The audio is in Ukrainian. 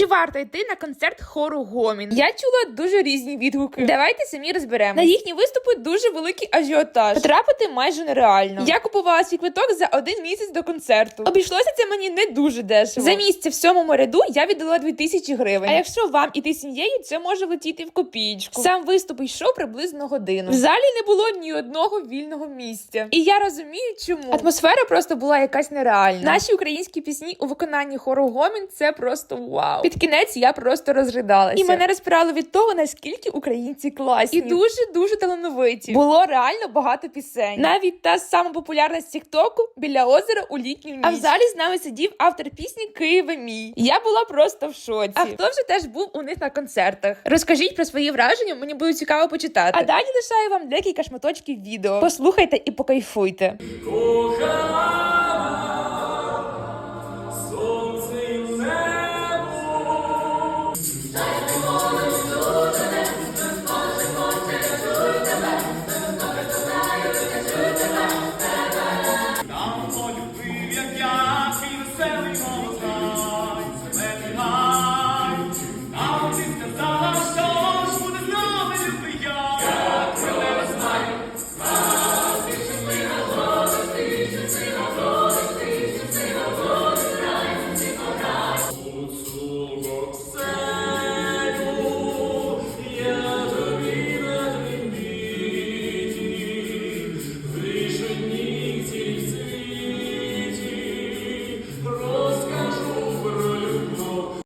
Чи варто йти на концерт хору Гомін? Я чула дуже різні відгуки. Давайте самі розберемо. На їхні виступи дуже великий ажіотаж. Потрапити майже нереально. Я купувала свій квиток за один місяць до концерту. Обійшлося це мені не дуже дешево. За місце в сьомому ряду я віддала 2000 гривень. А якщо вам іти сім'єю, це може летіти в копієчку. Сам виступ йшов приблизно годину. В залі не було ні одного вільного місця. І я розумію, чому атмосфера просто була якась нереальна. Наші українські пісні у виконанні хору Гомін це просто вау. Під кінець я просто розридалася. І мене розпирало від того, наскільки українці класні і дуже дуже талановиті. Було реально багато пісень. Навіть та сама популярна з Тіктоку біля озера у літню ніч. А в залі з нами сидів автор пісні Києве мій. Я була просто в шоці. А хто вже теж був у них на концертах? Розкажіть про свої враження, мені буде цікаво почитати. А далі лишаю вам декілька шматочків відео. Послухайте і покайфуйте. Кохай